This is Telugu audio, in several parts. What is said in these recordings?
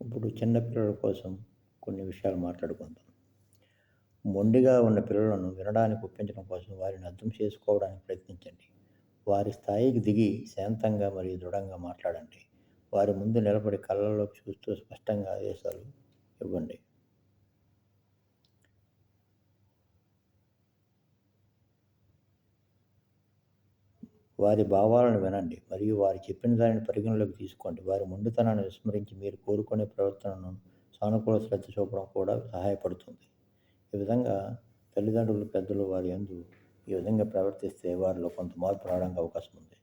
ఇప్పుడు చిన్నపిల్లల కోసం కొన్ని విషయాలు మాట్లాడుకుందాం. మొండిగా ఉన్న పిల్లలను వినడానికి ఒప్పించడం కోసం వారిని అర్థం చేసుకోవడానికి ప్రయత్నించండి. వారి స్థాయికి దిగి శాంతంగా మరియు దృఢంగా మాట్లాడండి. వారి ముందు నిలబడి కళ్ళలోకి చూస్తూ స్పష్టంగా ఆదేశాలు ఇవ్వండి. వారి భావాలను వినండి మరియు వారు చెప్పిన దానిని పరిగణలోకి తీసుకోండి. వారి మొండితనాన్ని విస్మరించి మీరు కోరుకునే ప్రవర్తనను సానుకూల శ్రద్ధ చూపడం కూడా సహాయపడుతుంది. ఈ విధంగా తల్లిదండ్రులు పెద్దలు వారి యందు ఈ విధంగా ప్రవర్తిస్తే వారిలో కొంత మార్పు రావడానికి అవకాశం ఉంది.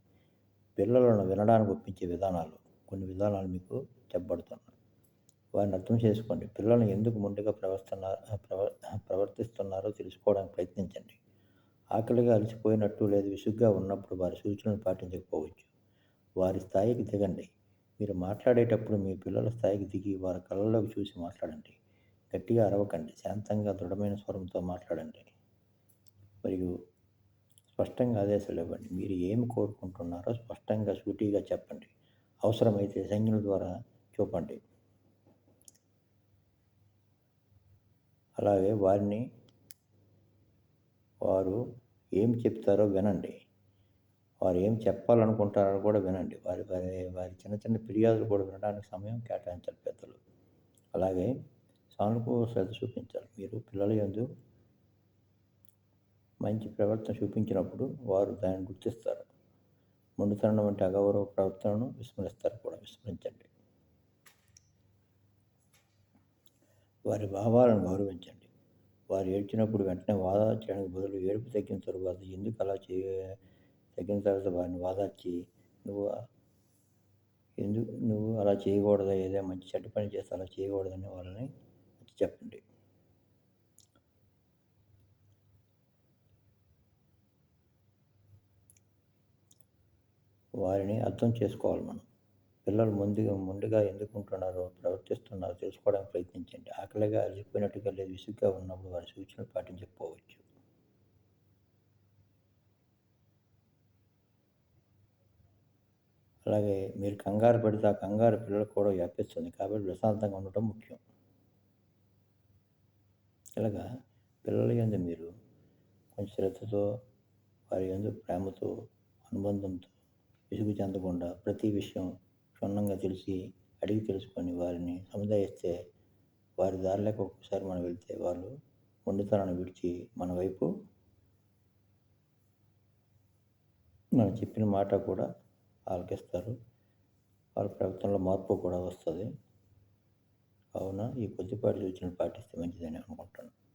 పిల్లలను వినడానికి ఒప్పించే విధానాలు కొన్ని విధానాలు మీకు చెప్పబడుతున్నాయి. వారిని అర్థం చేసుకోండి. పిల్లలను ఎందుకు ముందుగా ప్రవర్తన ప్రవ ప్రవర్తిస్తున్నారో తెలుసుకోవడానికి ప్రయత్నించండి. ఆకలిగా అలసిపోయినట్టు లేదు విసుగ్గా ఉన్నప్పుడు వారి సూచనలు పాటించకపోవచ్చు. వారి స్థాయికి దిగండి. మీరు మాట్లాడేటప్పుడు మీ పిల్లల స్థాయికి దిగి వారి కళ్ళలోకి చూసి మాట్లాడండి. గట్టిగా అరవకండి. శాంతంగా దృఢమైన స్వరంతో మాట్లాడండి. మరియు స్పష్టంగా ఆదేశాలు ఇవ్వండి. మీరు ఏమి కోరుకుంటున్నారో స్పష్టంగా సూటిగా చెప్పండి. అవసరమైతే సంజ్ఞల ద్వారా చూపండి. అలాగే వారిని వారు ఏం చెప్తారో వినండి. వారు ఏం చెప్పాలనుకుంటారో కూడా వినండి. వారి వారి వారి చిన్న చిన్న ఫిర్యాదులు కూడా వినడానికి సమయం కేటాయించాలి పెద్దలు. అలాగే సానుకూల శ్రద్ధ చూపించాలి. మీరు పిల్లల యందు మంచి ప్రవర్తన చూపించినప్పుడు వారు దాన్ని గుర్తిస్తారు. మొండితనం వంటి అగౌరవ ప్రవర్తనను విస్మరిస్తారు కూడా. విస్మరించండి. వారి భావాలను గౌరవించండి. వారు ఏడ్చినప్పుడు వెంటనే వాదార్చడానికి బదులు ఏడుపు తగ్గిన తరువాత ఎందుకు అలా చే తగ్గిన తర్వాత వారిని వాదార్చి నువ్వు ఎందుకు నువ్వు అలా చేయకూడదా? ఏదో మంచి చెడ్డ పని చేస్తే అలా చేయకూడదని వాళ్ళని చెప్పండి. వారిని అర్థం చేసుకోవాలి మనం. పిల్లలు ముందుగా ముందుగా ఎందుకుంటున్నారో ప్రవర్తిస్తున్నారో తెలుసుకోవడానికి ప్రయత్నించండి. ఆకలిగా అలసిపోయినట్టుగా లేదు విసుగ్గా ఉన్నప్పుడు వారి సూచనలు పాటించకపోవచ్చు. అలాగే మీరు కంగారు పెడితే ఆ కంగారు పిల్లలకు కూడా వ్యాపిస్తుంది కాబట్టి ప్రశాంతంగా ఉండటం ముఖ్యం. ఇలాగా పిల్లల ఎందు మీరు కొంచెం శ్రద్ధతో వారి యందు ప్రేమతో అనుబంధంతో విసుగు చెందకుండా ప్రతి విషయం క్షుణ్ణంగా తెలిసి అడిగి తెలుసుకొని వారిని సముదాయిస్తే వారి దారిలోకి ఒక్కసారి మనం వెళ్తే వాళ్ళు మొండితనాన్ని విడిచి మన వైపు మనం చెప్పిన మాట కూడా ఆలకిస్తారు. వాళ్ళ ప్రవర్తనలో మార్పు కూడా వస్తుంది. కావున ఈ కొద్దిపాటి సూచనలు పాటిస్తే మంచిదని అనుకుంటాను